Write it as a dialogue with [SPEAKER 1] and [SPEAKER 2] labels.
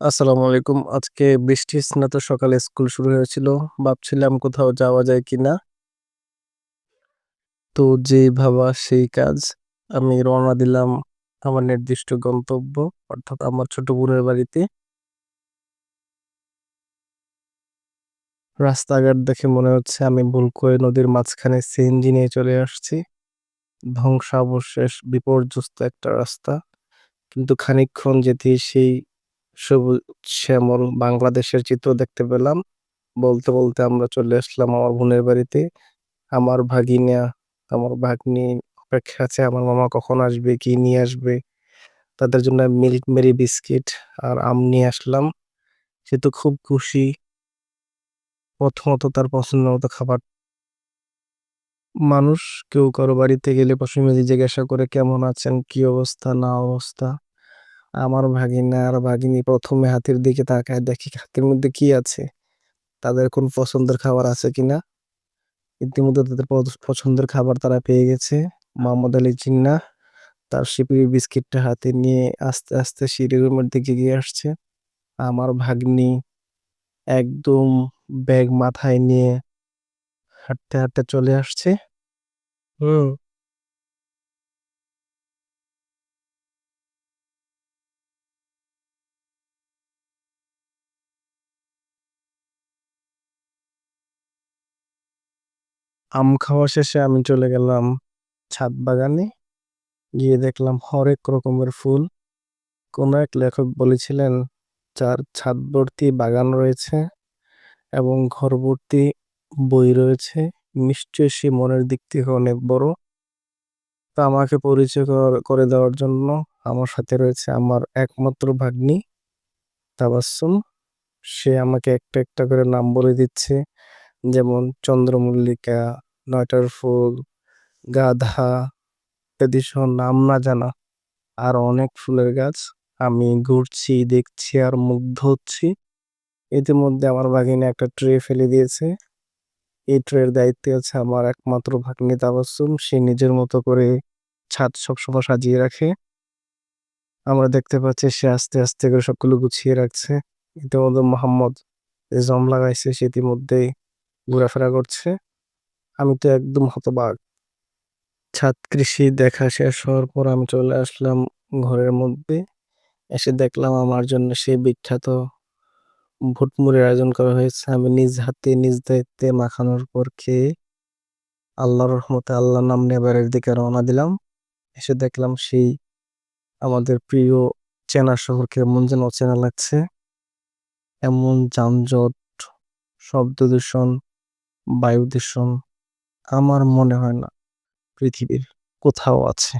[SPEAKER 1] আসসালামু আলাইকুম। আজকে বৃষ্টি স্নাত সকালে স্কুল শুরু হয়েছিল। ভাবছিলাম কোথাও যাওয়া যায় কিনা? তো যে ভাবা সেই কাজ। আমি রওনা দিলাম আমার নির্দিষ্ট গন্তব্য, অর্থাৎ আমার ছোট বোনের বাড়িতে। রাস্তাঘাট দেখে মনে হচ্ছে আমি ভুল করে নদীর মাঝখানে সিএনজি নিয়ে চলে আসছি। ধ্বংসাবশেষ, বিপর্যস্ত একটা রাস্তা। কিন্তু খানিকক্ষণ যেতে সেই সবুজ শ্যামল বাংলাদেশের চিত্র দেখতে পেলাম। বলতে, বলতে আমরা চলে আসলাম আমার বোনের বাড়িতে। আমার ভাগিনা, আমার ভাগ্নি অপেক্ষা আছে আমার মামা কখন আসবে, কি নিয়ে আসবে। তাদের জন্য মিল্ক মেরি বিস্কিট আর আম নিয়ে আসলাম। সে তো খুব খুশি। প্রথমত তার পছন্দ মতো খাবার মানুষ কেউ কারও বাড়িতে গেলে ১ম এ জিজ্ঞাসা করে কেমন আছেন, কি অবস্থা না অবস্থা। আমার ভাগিনা আর ভাগিনী ১ম এ হাতের দিকে তাকায় দেখি হাতের মধ্যে কি আছে। তাদের কোন পছন্দের খাবার আছে কিনা। ইতিমধ্যে তাদের পছন্দের খাবার তারা পেয়ে গেছে। মোহাম্মদ আলী জিন্নাহ তার সিপিরি বিস্কিটটা হাতে নিয়ে আস্তে, আস্তে সিঁড়ি রুমের দিকে এগিয়ে আসছে। আমার ভাগ্নি একদম ব্যাগ মাথায় নিয়ে হাঁটতে, হাঁটতে চলে আসছে। হুম। আম খাওয়া শেষে আমি চলে গেলাম ছাদ বাগানে। গিয়ে দেখলাম হরেক রকমের ফুল। কোনো এক লেখক বলেছিলেন যার ছাদ ভর্তি বাগান রয়েছে এবং ঘর ভর্তি বই রয়েছে নিশ্চয়ই সে মনের দিক থেকে অনেক বড়। তো আমাকে পরিচয় করে দেওয়ার জন্য আমার সাথে রয়েছে আমার একমাত্র ভাগ্নি তাবাস্সুম। সে আমাকে একটা, একটা করে নাম বলে দিচ্ছে। যেমন চন্দ্রমল্লিকা, নয়টার ফুল, গাধা ইত্যাদি সহ নাম না জানা আর অনেক ফুলের গাছ। আমি ঘুরছি, দেখছি আর মুগ্ধ হচ্ছি। ইতিমধ্যে আমার ভাগিনা একটা ট্রে ফেলে দিয়েছে। এই ট্রের দায়িত্বে আছে আমার একমাত্র ভাগ্নি তাবাস্সুম। সে নিজের মতো করে ছাদ সবসময় সাজিয়ে রাখে। আমরা দেখতে পাচ্ছি সে আস্তে, আস্তে করে সবগুলো গুছিয়ে রাখছে। ইতিমধ্যে মোহাম্মদ জম লাগাইছে সে ইতিমধ্যেই ঘোরাফেরা করছে। আমি তো একদম হতবাক। ছাদ কৃষি দেখা শেষ হওয়ার পর আমি চলে আসলাম ঘরের মধ্যে। এসে দেখলাম আমার জন্য সেই বিখ্যাত ভুটমুড়ির আয়োজন করা হয়েছে। আমি নিজ হাতে নিজ দায়িত্বে মাখানোর পর খেয়ে আল্লাহর রহমতে আল্লাহর নাম নিয়ে দিকে রওনা দিলাম। এসে দেখলাম সেই আমাদের প্রিয় চেনা শহরকে কেমন যেন অচেনা লাগছে। এমন যানজট, শব্দ দূষণ, বায়ু দূষণ আমার মনে হয় না পৃথিবীর কোথাও আছে।